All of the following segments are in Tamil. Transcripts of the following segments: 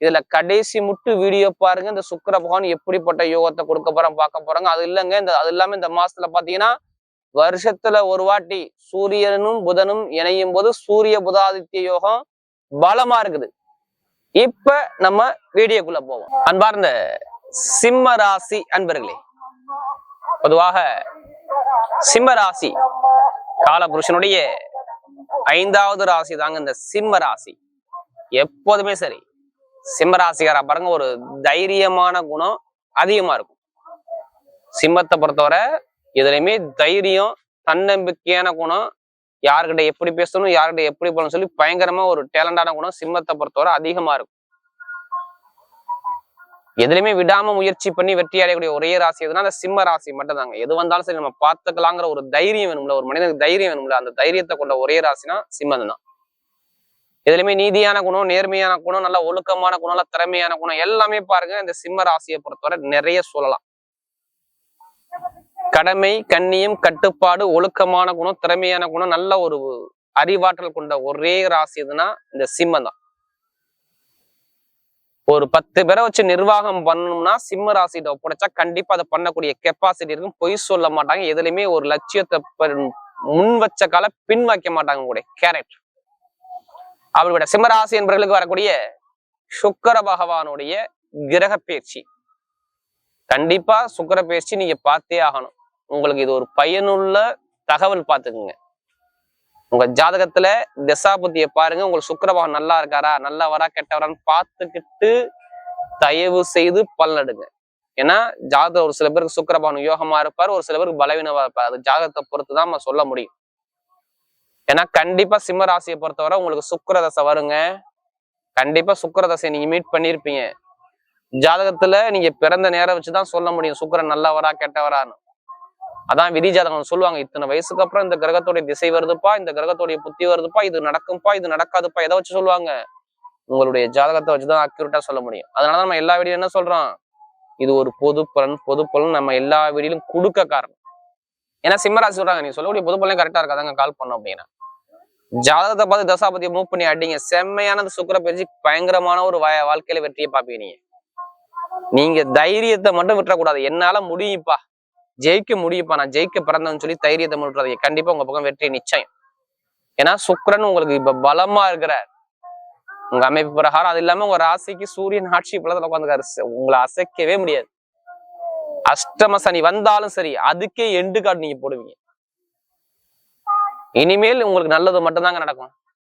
இதுல கடைசி முட்டு வீடியோ பாருங்க. இந்த சுக்கர பகவான் எப்படிப்பட்ட யோகத்தை கொடுக்க போறோம் பார்க்க போறாங்க. அது இல்லைங்க. இந்த அது இல்லாம இந்த மாசத்துல பாத்தீங்கன்னா வருஷத்துல ஒரு வாட்டி சூரியனும் புதனும் இணையும் போது சூரிய புதாதித்ய யோகம் பலமா இருக்குது. இப்ப நம்ம வீடியோக்குள்ள போவோம். அன்பார்ந்த சிம்ம ராசி அன்பர்களே பொதுவாக சிம்ம ராசி காலபுருஷனுடைய ஐந்தாவது ராசி தாங்க இந்த சிம்ம ராசி. எப்போதுமே சரி. சிம்மராசிகாரா பாருங்க ஒரு தைரியமான குணம் அதிகமா இருக்கும். சிம்மத்தை பொறுத்தவரை இதுலயுமே தைரியம் தன்னம்பிக்கையான குணம் யாருக்கிட்ட எப்படி பேசணும் யார்கிட்ட எப்படி போகணும் சொல்லி பயங்கரமா ஒரு டேலண்டான குணம் சிம்மத்தை பொறுத்தவரை அதிகமா இருக்கும். எதுலையுமே விடாம முயற்சி பண்ணி வெற்றி அடையக்கூடிய ஒரே ராசி எதுனா அந்த சிம்ம ராசி மட்டும் தாங்க எது வந்தாலும் சரி நம்ம பார்த்துக்கலாங்கிற ஒரு தைரியம் வேணும்ல ஒரு மனிதனுக்கு தைரியம் வேணும்ல அந்த தைரியத்தை கொண்ட ஒரே ராசினா சிம்மம் தான் இதுலயுமே நீதியான குணம் நேர்மையான குணம் நல்ல ஒழுக்கமான குணம் நல்ல திறமையான குணம் எல்லாமே பாருங்க இந்த சிம்ம ராசியை பொறுத்தவரை நிறைய சொல்லலாம். கடமை கண்ணியம் கட்டுப்பாடு ஒழுக்கமான குணம் திறமையான குணம் நல்ல ஒரு அறிவாற்றல் கொண்ட ஒரே ராசி எதுனா இந்த சிம்மம் தான். ஒரு பத்து பேரை வச்சு நிர்வாகம் பண்ணணும்னா சிம்ம ராசிட்ட ஒப்படைச்சா கண்டிப்பா அதை பண்ணக்கூடிய கெப்பாசிட்டி இருக்கும். பொய் சொல்ல மாட்டாங்க. எதுலையுமே ஒரு லட்சியத்தை முன் வச்ச கால பின் வைக்க மாட்டாங்க கூட கேரக்டர் அப்படிப்பட்ட சிம்மராசி என்பவர்களுக்கு வரக்கூடிய சுக்கர பகவானுடைய கிரக பயிற்சி. கண்டிப்பா சுக்கிர பயிற்சி நீங்க பார்த்தே ஆகணும். உங்களுக்கு இது ஒரு பயனுள்ள தகவல் பார்த்துக்குங்க. உங்க ஜாதகத்துல திசாபுத்தியை பாருங்க. உங்களுக்கு சுக்கிர பகவான் நல்லா இருக்காரா நல்லவரா கெட்டவரான்னு பார்த்துக்கிட்டு தயவு செய்து பலனெடுங்க ஏன்னா ஜாதகம் ஒரு சில பேருக்கு சுக்கிர பகவான் யோகமா இருப்பார் ஒரு சில பேருக்கு பலவீனமா இருப்பார். அது ஜாதகத்தை பொறுத்து தான் நம்ம சொல்ல முடியும். ஏன்னா கண்டிப்பா சிம்ம ராசியை பொறுத்தவரை உங்களுக்கு சுக்கரதசை வருங்க. கண்டிப்பா சுக்கரதசை நீங்க மீட் பண்ணியிருப்பீங்க ஜாதகத்துல நீங்க பிறந்த நேரம் வச்சுதான் சொல்ல முடியும். சுக்கிரன் நல்லவரா கெட்டவரான்னு. அதான் விதி ஜாதகம் சொல்லுவாங்க. இத்தனை வயசுக்கு அப்புறம் இந்த கிரகத்துடைய திசை வருதுப்பா இந்த கிரகத்துடைய புத்தி வருதுப்பா இது நடக்கும்பா இது நடக்காதுப்பா எதை வச்சு சொல்லுவாங்க? உங்களுடைய ஜாதகத்தை வச்சுதான் அக்யூரேட்டா சொல்ல முடியும். அதனால நம்ம எல்லா வீடியோ என்ன சொல்றோம்? இது ஒரு பொது பலன் பொது பலன் நம்ம எல்லா வீடியிலும் கொடுக்க காரணம். ஏன்னா சிம்மராசி சொல்றாங்க நீ சொல்லக்கூடிய பொது பலன் கரெக்டா இருக்காதாங்க கால் பண்ணோம் அப்படின்னா. ஜாதகத்தை பார்த்து தசாபதியை மூவ் பண்ணி அடிங்க. செம்மையானது சுக்கர பயிற்சி பயங்கரமான ஒரு வா- வாழ்க்கையில வெற்றியை பார்ப்பீங்க நீங்க. நீங்க தைரியத்தை மட்டும் விட்டுறக்கூடாது. என்னால முடியும்ப்பா. ஜெயிக்க முடியும்ப்பா. நான் ஜெயிக்க பிறந்தேன்னு சொல்லி தைரியத்தை மட்டும் விட்டுறாதீங்க. கண்டிப்பா உங்க பக்கம் வெற்றி நிச்சயம். ஏன்னா சுக்கரன் உங்களுக்கு இப்ப பலமா இருக்கிறார். உங்க அமைப்பு பிரகாரம் அது இல்லாம உங்க ராசிக்கு சூரியன் ஆட்சி பலத்துல உட்காந்துக்காரு உங்களை அசைக்கவே முடியாது. அஷ்டம சனி வந்தாலும் சரி அதுக்கே எண்டு கார்டு நீங்க போடுவீங்க. இனிமேல் உங்களுக்கு நல்லது மட்டும்தாங்க நடக்கும்.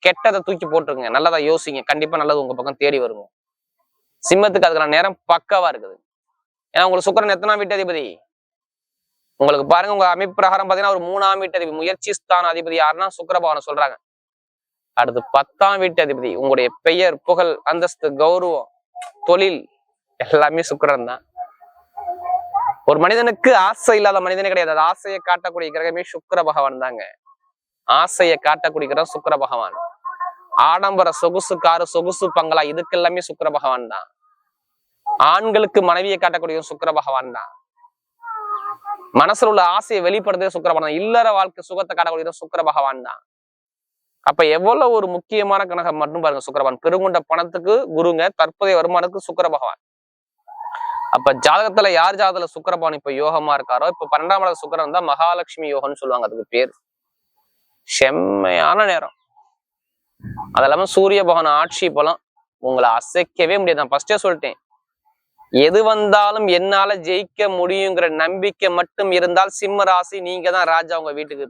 கெட்டதை தூக்கி போட்டுருங்க. நல்லதா யோசிங்க. கண்டிப்பா நல்லது உங்க பக்கம் தேடி வருங்க. சிம்மத்துக்கு அதுக்கான நேரம் பக்காவா இருக்குது. ஏன்னா உங்களுக்கு சுக்கிரன் எத்தனாம் வீட்டு அதிபதி உங்களுக்கு பாருங்க உங்க அமைப்பு பிரகாரம் பாத்தீங்கன்னா ஒரு மூணாம் வீட்டு அதிபதி முயற்சி ஸ்தான அதிபதி யாருன்னா சுக்கரபவனை சொல்றாங்க. அடுத்து பத்தாம் வீட்டு அதிபதி உங்களுடைய பெயர் புகழ் அந்தஸ்து கௌரவம் தொழில் எல்லாமே சுக்கரன் தான். ஒரு மனிதனுக்கு ஆசை இல்லாத மனிதனே கிடையாது. அது ஆசையை காட்டக்கூடிய கிரகமே சுக்கர பகவான் தாங்க. ஆசையை காட்டக்கூடிய கிரகம் பகவான். ஆடம்பர சொகுசு காரு சொகுசு பங்களா இதுக்கெல்லாமே சுக்கர பகவான் தான். ஆண்களுக்கு மனைவியை காட்டக்கூடிய சுக்கர பகவான் தான். மனசுல உள்ள ஆசையை வெளிப்படுறதே சுக்கர பகவான் இல்லற வாழ்க்கை சுகத்தை காட்டக்கூடிய சுக்கர பகவான் தான். அப்ப எவ்வளவு ஒரு முக்கியமான கணகம் மட்டும் பாருங்க சுக்கிர பகவான். பெருங்குண்ட பணத்துக்கு குருங்க தற்போதைய வருமானத்துக்கு சுக்கர பகவான். அப்ப ஜாதகத்துல யார் ஜாதகத்துல சுக்கிர பகவான் இப்ப யோகமா இருக்காரோ இப்ப பன்னெண்டாம் இடத்துல சுக்கிரன் தான் மகாலட்சுமி யோகம்னு சொல்லுவாங்க அதுக்கு பேர். செம்மையான நேரம். அது இல்லாம சூரிய பகவான் ஆட்சி பலம் உங்களை அசைக்கவே முடியாது. நான் ஃபர்ஸ்டே சொல்லிட்டேன். எது வந்தாலும் என்னால ஜெயிக்க முடியுங்கிற நம்பிக்கை மட்டும் இருந்தால் சிம்ம ராசி நீங்க தான் ராஜா உங்க வீட்டுக்கு.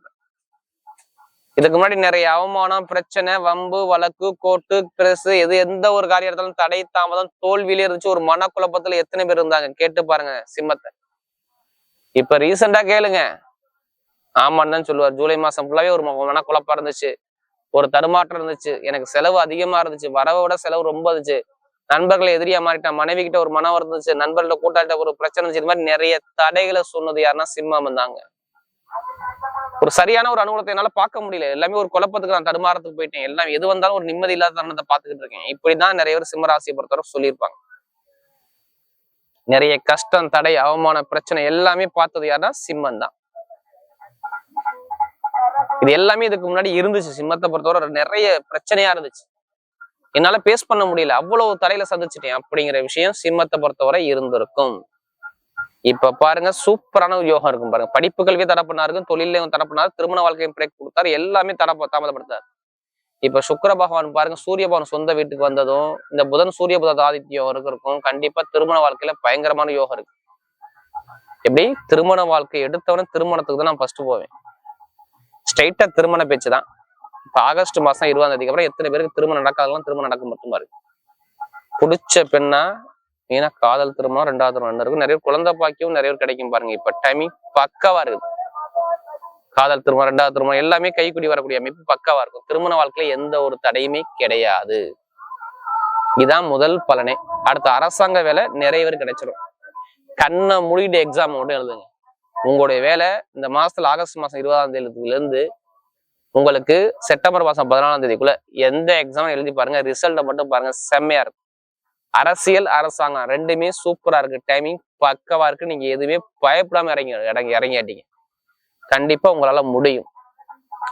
இதுக்கு முன்னாடி நிறைய அவமானம் பிரச்சனை வம்பு வழக்கு கோட்டு பிரஸ் எது எந்த ஒரு காரியம் இருந்தாலும் தடை தாமதம் தோல்வியில இருந்துச்சு ஒரு மனக்குழப்பத்துல எத்தனை பேர் இருந்தாங்க? கேட்டு பாருங்க சிம்மத்தை. இப்ப ரீசெண்டா கேளுங்க. ஆமான்னு தான் சொல்லுவார். ஜூலை மாசம் ஃபுல்லாவே ஒரு ம- மனக்குழப்பம் இருந்துச்சு. ஒரு தடுமாற்றம் இருந்துச்சு. எனக்கு செலவு அதிகமா இருந்துச்சு. வரவை விட செலவு ரொம்ப இருந்துச்சு. நண்பர்களை எதிரியா மாறிட்டான். மனைவி கிட்ட ஒரு மனம் இருந்துச்சு. நண்பர்கள கூட்டாளிட்ட ஒரு பிரச்சனை இருந்துச்சு. இது மாதிரி நிறைய தடைகளை சொன்னது யாருன்னா சிம்மம் வந்தாங்க. ஒரு சரியான ஒரு அனுகூலத்தை என்னால பார்க்க முடியல. எல்லாமே ஒரு குழப்பத்துக்கு நான் தடுமாறத்துக்கு போயிட்டேன். எல்லாம் எது வந்தாலும் ஒரு நிம்மதி இல்லாத தருணத்தை பார்த்துக்கிட்டு இருக்கேன். இப்படிதான் நிறைய பேர் சிம்மராசியை பொறுத்தவரை சொல்லியிருப்பாங்க. நிறைய கஷ்டம் தடை அவமான பிரச்சனை எல்லாமே பார்த்தது யாருன்னா சிம்மம் தான் இது எல்லாமே இதுக்கு முன்னாடி இருந்துச்சு சிம்மத்தை பொறுத்தவரை. நிறைய பிரச்சனையா இருந்துச்சு. என்னால பேஸ் பண்ண முடியல. அவ்வளவு தரையில சந்திச்சிட்டேன் அப்படிங்கிற விஷயம் சிம்மத்தை பொறுத்தவரை இருந்திருக்கும். இப்ப பாருங்க சூப்பரான ஒரு யோகம் இருக்கும் பாருங்க. படிப்பு கல்வி தடை பண்ணாரு தொழிலையும் தடை திருமண வாழ்க்கையும் பிரேக் கொடுத்தாரு எல்லாமே தரப்ப தாமதப்படுத்தாரு. இப்ப சுக்கர பகவான் பாருங்க சூரிய பகவான் சொந்த வீட்டுக்கு வந்ததும் இந்த புதன் சூரிய புத ஆதித்ய யோகம் இருக்கும் கண்டிப்பா திருமண வாழ்க்கையில பயங்கரமான யோகம் இருக்கு. எப்படி? திருமண வாழ்க்கை எடுத்தவன திருமணத்துக்கு தான் நான் ஃபர்ஸ்ட் போவேன். ஸ்ட்ரைட்டா திருமண பேச்சு தான். இப்போ ஆகஸ்ட் மாசம் இருபதாம் தேதிக்கு அப்புறம் எத்தனை பேருக்கு திருமணம் நடக்காதெல்லாம் திருமணம் நடக்க மட்டுமா இருக்கு பிடிச்ச பெண்ணா ஏன்னா காதல் திருமணம் ரெண்டாவது திருமணம் இருக்கும் நிறைய பேர் குழந்தை பாக்கியம் நிறைய பேர் கிடைக்கும் பாருங்க. இப்ப டைமிங் பக்காவா இருக்குது. காதல் திருமணம் ரெண்டாவது திருமணம் எல்லாமே கைக்குடி வரக்கூடிய அமைப்பு பக்காவா இருக்கும். திருமண வாழ்க்கையில எந்த ஒரு தடையுமே கிடையாது. இதான் முதல் பலனே. அடுத்த அரசாங்க வேலை நிறைய பேர் கிடைச்சிடும் கண்ணை மூடிட்டு எக்ஸாம் மட்டும் எழுதுங்க. உங்களுடைய வேலை இந்த மாசத்துல ஆகஸ்ட் மாசம் இருபதாம் தேதியிலிருந்து உங்களுக்கு செப்டம்பர் மாசம் பதினாலாம் தேதிக்குள்ள எந்த எக்ஸாம் எழுதி பாருங்க ரிசல்ட்டை மட்டும் பாருங்க செம்மையா இருக்கும். அரசியல் அரசாங்கம் ரெண்டுமே சூப்பரா இருக்கு. டைமிங் பக்கவா இருக்கு. நீங்க எதுவுமே பயப்படாம இறங்கி இறங்கி இறங்கியாட்டீங்க. கண்டிப்பா உங்களால முடியும்.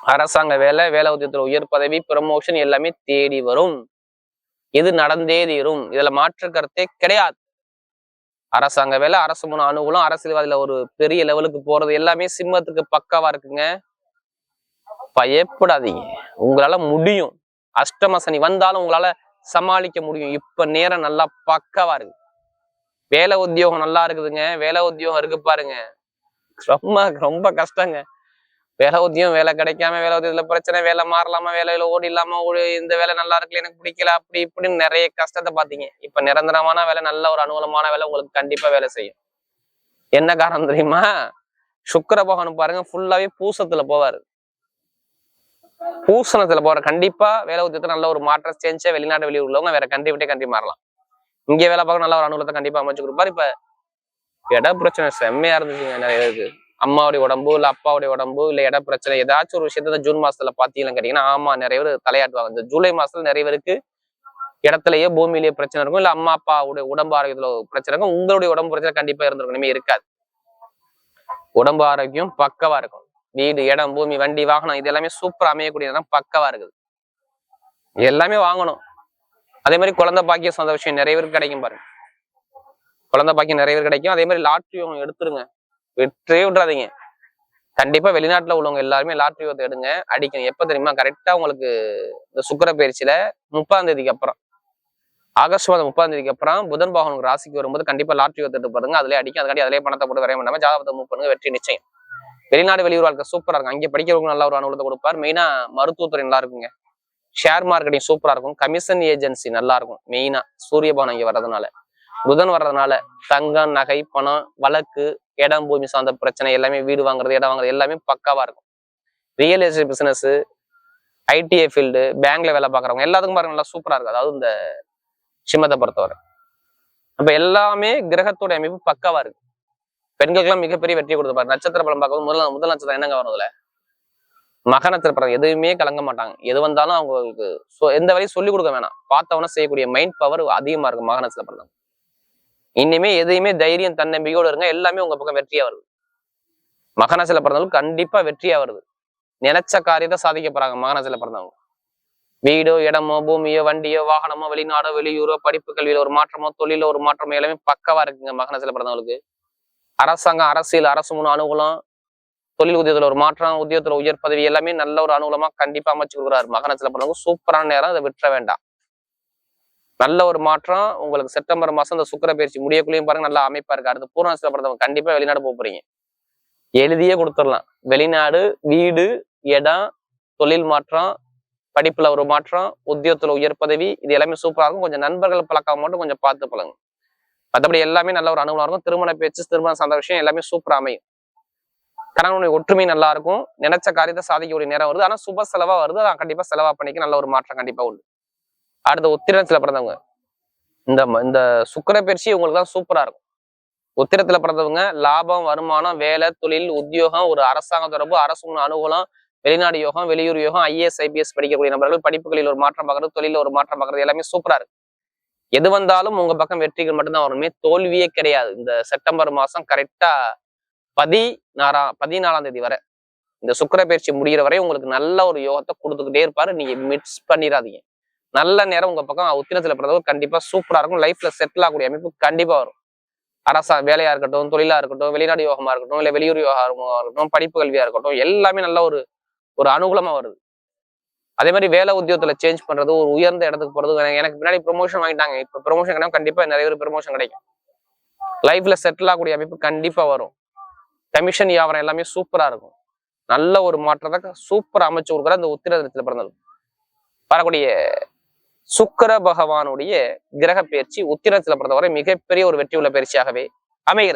அரசாங்க வேலை வேலை உத்தியத்துல உயர் பதவி ப்ரமோஷன் எல்லாமே தேடி வரும். இது நடந்தே தீரும். இதுல மாற்று கருத்தே கிடையாது. அரசாங்க வேலை அரசு முன் அனுகூலம் அரசியல்வாதியில ஒரு பெரிய லெவலுக்கு போறது எல்லாமே சிம்மத்துக்கு பக்காவா இருக்குங்க. பயப்படாதீங்க. உங்களால முடியும். அஷ்டம சனி வந்தாலும் உங்களால சமாளிக்க முடியும். இப்ப நேரம் நல்லா பக்காவா இருக்கு. வேலை உத்தியோகம் நல்லா இருக்குதுங்க. வேலை உத்தியோகம் இருக்கு பாருங்க. ரொம்ப ரொம்ப கஷ்டங்க. வேலை உத்தியோகம் வேலை கிடைக்காம வேலை உத்தியோகத்துல பிரச்சனை வேலை மாறலாமா வேலையில ஓடி இல்லாம ஓடி இந்த வேலை நல்லா இருக்குல்ல எனக்கு பிடிக்கல அப்படி இப்படின்னு நிறைய கஷ்டத்தை பாத்தீங்க. இப்ப நிரந்தரமான வேலை நல்ல ஒரு அனுகூலமான வேலை உங்களுக்கு கண்டிப்பா வேலை செய்யும். என்ன காரணம் தெரியுமா? சுக்கர பகவான் பாருங்க ஃபுல்லாவே பூசத்துல போவாரு. பூசணத்துல போற கண்டிப்பா வேலை உத்தியத்தை நல்ல ஒரு மாற்றம் சேஞ்சா வெளிநாட்டு வெளியூர் உள்ளவங்க வேற கண்ட்ரி விட்டே மாறலாம். இங்க வேலை பார்க்க நல்ல ஒரு அனுகூலத்தை கண்டிப்பா அமைச்சு கொடுப்பாரு. இப்ப இட பிரச்சனை செம்மையா இருந்துச்சுங்க நிறைய இருக்கு அம்மாவுடைய உடம்பு இல்லை அப்பாவுடைய உடம்பு இல்லை இட பிரச்சனை ஏதாச்சும் ஒரு விஷயத்த ஜூன் மாசத்துல பாத்தீங்கன்னு கேட்டீங்கன்னா ஆமா நிறைய பேர் தலையாட்டுவாங்க. இந்த ஜூலை மாசத்துல நிறைய பேருக்கு இடத்துலயே பூமியிலேயே பிரச்சனை இருக்கும். இல்ல அம்மா அப்பாவுடைய உடம்பு ஆரோக்கியத்துல ஒரு பிரச்சனை இருக்கும். உங்களுடைய உடம்பு பிரச்சனை கண்டிப்பா இருந்திருக்கும் இனிமே இருக்காது. உடம்பு ஆரோக்கியம் பக்கவா இருக்கும். வீடு இடம் பூமி வண்டி வாகனம் இது எல்லாமே சூப்பரா அமையக்கூடிய இடம் பக்கவா இருக்குது. எல்லாமே வாங்கணும். அதே மாதிரி குழந்தை பாக்கிய சொந்த விஷயம் நிறைய பேருக்கு கிடைக்கும் பாருங்க. குழந்தை பாக்கியம் நிறைய பேர் கிடைக்கும். அதே மாதிரி லாட்ரி எடுத்துருங்க விட்டுறே விட்றாதீங்க. கண்டிப்பா வெளிநாட்டுல உள்ளவங்க எல்லாருமே லாட்ரி ஓத்தை எடுங்க அடிக்கணும். எப்ப தெரியுமா? கரெக்டா உங்களுக்கு இந்த சுக்கர பயிற்சியில முப்பதாம் தேதிக்கு அப்புறம். ஆகஸ்ட் மாதம் முப்பதாம் தேதிக்கு அப்புறம் புதன் பாகனுக்கு ராசிக்கு வரும்போது கண்டிப்பா லாட்ரி ஓத்தை எடுத்து பாருங்க. அதிலே அடிக்கும். அதுக்காண்டி அதிலே பணத்தை போட்டு வரைய பண்ணாம ஜாதகத்தை மூவ் பண்ணுங்க. வெற்றி நிச்சயம். வெளிநாடு வெளியூர் வாழ்க்கை சூப்பரா இருக்கும். அங்கே படிக்கிறவங்க நல்ல ஒரு அனுகூலத்தை கொடுப்பார். மெயினா மருத்துவத்துறை நல்லா இருக்குங்க. ஷேர் மார்க்கெட்டிங் சூப்பரா இருக்கும். கமிஷன் ஏஜென்சி நல்லா இருக்கும். மெயினா சூரிய பவன் இங்க வர்றதுனால. புதன் வர்றதுனால தங்கம் நகை பணம் வழக்கு இடம் பூமி சார்ந்த பிரச்சனை எல்லாமே வீடு வாங்குறது இடம் வாங்குறது எல்லாமே பக்காவா இருக்கும். Real estate business ITI field பேங்க்ல வேலை பார்க்குறவங்க எல்லாத்துக்கும் பாருங்க நல்லா சூப்பரா இருக்கு அதாவது இந்த சிம்மத்தை பொறுத்தவரை. அப்ப எல்லாமே கிரகத்தோட அமைப்பு பக்காவா இருக்கு பெண்களுக்கெல்லாம் மிகப்பெரிய வெற்றி கொடுத்துப்பாரு நட்சத்திர பலம் பார்க்கும்போது முதல் முதல் நட்சத்திரம் என்னங்க வரும் அதுல மக நட்சத்திரம் எதுவுமே கலங்க மாட்டாங்க. எது வந்தாலும் அவங்களுக்கு எந்த வரையும் சொல்லிக் கொடுக்க வேணாம். பார்த்தவன செய்யக்கூடிய மைண்ட் பவர் அதிகமா இருக்கும் மக நட்சத்திரம் இனிமே எதையுமே தைரியம் தன்னம்பிக்கையோடு இருங்க. எல்லாமே உங்க பக்கம் வெற்றியா வருது. மகனசில பிறந்தவங்களுக்கு கண்டிப்பா வெற்றியா வருது. நினைச்ச காரியத்தை சாதிக்க போறாங்க மகனசில பிறந்தவங்க. வீடோ இடமோ பூமியோ வண்டியோ வாகனமோ வெளிநாடோ வெளியூரோ படிப்பு கல்வியில ஒரு மாற்றமோ தொழில ஒரு மாற்றமோ எல்லாமே பக்கவா இருக்குங்க மகனசில பிறந்தவங்களுக்கு. அரசாங்கம் அரசியல் அரசு மூணு அனுகூலம் தொழில் உதயத்துல ஒரு மாற்றம் உத்தியோகத்துல உயர் பதவி எல்லாமே நல்ல ஒரு அனுகூலமா கண்டிப்பா அமைச்சு கொடுக்குறாரு மகனத்துல பிறந்தவங்க. சூப்பரான நேரம் அதை விட்டுற வேண்டாம். நல்ல ஒரு மாற்றம். உங்களுக்கு செப்டம்பர் மாசம் இந்த சுக்கர பயிற்சி முடியக்குள்ளேயும் பாருங்க நல்லா அமைப்பா இருக்கு. அடுத்து பூர்ணாசில படத்தவங்க கண்டிப்பா வெளிநாடு போக போறீங்க. எழுதியே கொடுத்துடலாம். வெளிநாடு வீடு இடம் தொழில் மாற்றம் படிப்புல ஒரு மாற்றம் உத்தியோகத்துல உயர் பதவி இது எல்லாமே சூப்பரா இருக்கும். கொஞ்சம் நண்பர்கள் பழக்கம் மட்டும் கொஞ்சம் பார்த்து பழங்க மற்றபடி எல்லாமே நல்ல ஒரு அனுகூலம் இருக்கும். திருமண பேச்சு திருமணம் சார்ந்த விஷயம் எல்லாமே சூப்பரா அமையும். கணவனுடைய ஒற்றுமை நல்லா இருக்கும். நினைச்ச காரியத்தை சாதிக்கக்கூடிய நேரம் வருது. ஆனா சுப செலவா வருது. அதான் கண்டிப்பா செலவா பண்ணிக்க நல்ல ஒரு மாற்றம் கண்டிப்பா உண்டு. அடுத்த உத்திரத்துல பிறந்தவங்க. இந்த இந்த சுக்கிர பயிற்சி உங்களுக்கு தான் சூப்பரா இருக்கும். உத்திரத்துல பிறந்தவங்க லாபம் வருமானம் வேலை தொழில் உத்தியோகம் ஒரு அரசாங்க தொடர்பு அரசு அனுகூலம் வெளிநாடு யோகம் வெளியூர் யோகம் ஐஏஎஸ் ஐபிஎஸ் படிக்கக்கூடிய நபர்கள் படிப்புகளில் ஒரு மாற்றம் பார்க்கறது தொழில ஒரு மாற்றம் பார்க்கறது எல்லாமே சூப்பரா இருக்கு. எது வந்தாலும் உங்க பக்கம் வெற்றிகள் மட்டும்தான் வருமே தோல்வியே கிடையாது. இந்த செப்டம்பர் மாசம் கரெக்டா பதினாறாம் பதினாலாம் தேதி வரை. இந்த சுக்கர பயிற்சி முடிகிற வரை உங்களுக்கு நல்ல ஒரு யோகத்தை கொடுத்துக்கிட்டே இருப்பாரு. நீங்க மிஸ் பண்ணிடாதீங்க. நல்ல நேரம் உங்க பக்கம் உத்திரத்துல பிறந்தவர் கண்டிப்பா சூப்பரா இருக்கும். லைஃப்ல செட்டில் ஆகக்கூடிய அமைப்பு கண்டிப்பா வரும். அரசா வேலையா இருக்கட்டும் தொழிலா இருக்கட்டும் வெளிநாடு யோகமா இருக்கட்டும் இல்ல வெளியூர் யோகமா இருக்கட்டும் படிப்பு கல்வியா இருக்கட்டும் எல்லாமே நல்ல ஒரு ஒரு அனுகூலமா வருது. அதே மாதிரி வேலை உத்தியோகத்துல சேஞ்ச் பண்றது ஒரு உயர்ந்த இடத்துக்கு போறது எனக்கு- பின்னாடி ப்ரொமோஷன் வாங்கிட்டாங்க. இப்ப ப்ரொமோஷன் கிடைக்கும் கண்டிப்பா நிறைய பேர் ப்ரொமோஷன் கிடைக்கும். லைஃப்ல செட்டில் ஆகக்கூடிய அமைப்பு கண்டிப்பா வரும். கமிஷன் வியாபாரம் எல்லாமே சூப்பரா இருக்கும். நல்ல ஒரு மாற்றத்தை சூப்பரா அமைச்சு கொடுக்குற அந்த உத்திரத்துல பிறந்தது வரக்கூடிய சுக்கர பகவானுடைய கிரக பயிற்சி உத்திரத்துல பொறுத்தவரை மிகப்பெரிய ஒரு வெற்றி உள்ள பயிற்சியாகவே அமைகிறது.